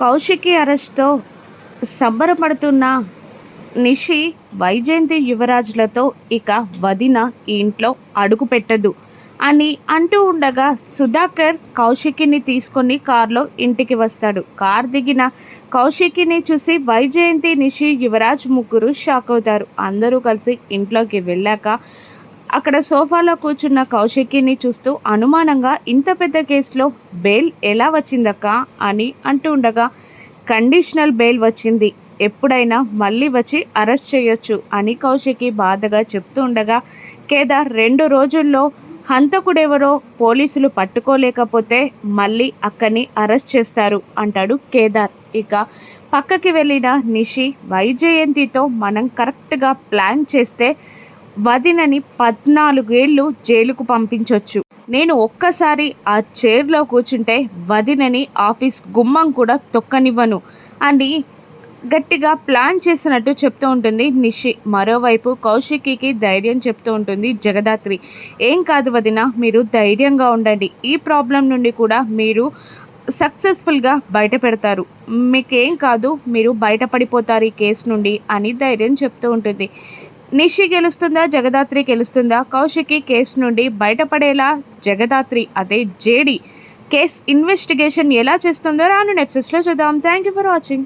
కౌశికి అరెస్ట్తో సంబరపడుతున్న నిషి వైజయంతి యువరాజులతో ఇక వదిన ఈ ఇంట్లో అడుగు పెట్టదు అని అంటూ ఉండగా సుధాకర్ కౌశికిని తీసుకొని కారులో ఇంటికి వస్తాడు. కార్ దిగిన కౌశికిని చూసి వైజయంతి నిషి యువరాజ్ ముగ్గురు షాక్ అవుతారు. అందరూ కలిసి ఇంట్లోకి వెళ్ళాక అక్కడ సోఫాలో కూర్చున్న కౌశికిని చూస్తూ అనుమానంగా ఇంత పెద్ద కేసులో బెయిల్ ఎలా వచ్చిందక్క? అని అంటూ ఉండగా కండిషనల్ బెయిల్ వచ్చింది. ఎప్పుడైనా మళ్ళీ వచ్చి అరెస్ట్ చేయొచ్చు అని కౌశికి బాధగా చెప్తూ ఉండగా కేదార్ రెండు రోజుల్లో హంతకుడెవరో పోలీసులు పట్టుకోలేకపోతే మళ్ళీ అక్కని అరెస్ట్ చేస్తారు అంటాడు కేదార్. ఇక పక్కకి వెళ్ళిన నిషి వైజయంతితో మనం కరెక్ట్గా ప్లాన్ చేస్తే వదినని పద్నాలుగేళ్ళు జైలుకు పంపించవచ్చు నేను ఒక్కసారి ఆ చైర్లో కూర్చుంటే వదినని ఆఫీస్ గుమ్మం కూడా తొక్కనివ్వను అని గట్టిగా ప్లాన్ చేసినట్టు చెప్తూ ఉంటుంది నిషి. మరోవైపు కౌశికికి ధైర్యం చెప్తూ ఉంటుంది జగదాత్రి. ఏం కాదు వదిన మీరు ధైర్యంగా ఉండండి. ఈ ప్రాబ్లం నుండి కూడా మీరు సక్సెస్ఫుల్గా బయట పెడతారు మీకేం కాదు మీరు బయటపడిపోతారు ఈ కేసు నుండి అని ధైర్యం చెప్తూ ఉంటుంది. నిషి గెలుస్తుందా జగదాత్రి గెలుస్తుందా? కౌశికి కేసు నుండి బయటపడేలా జగదాత్రి అదే జేడి. కేస్ ఇన్వెస్టిగేషన్ ఎలా చేస్తుందో రాను నెప్సెస్లో చూద్దాం. Thank you for watching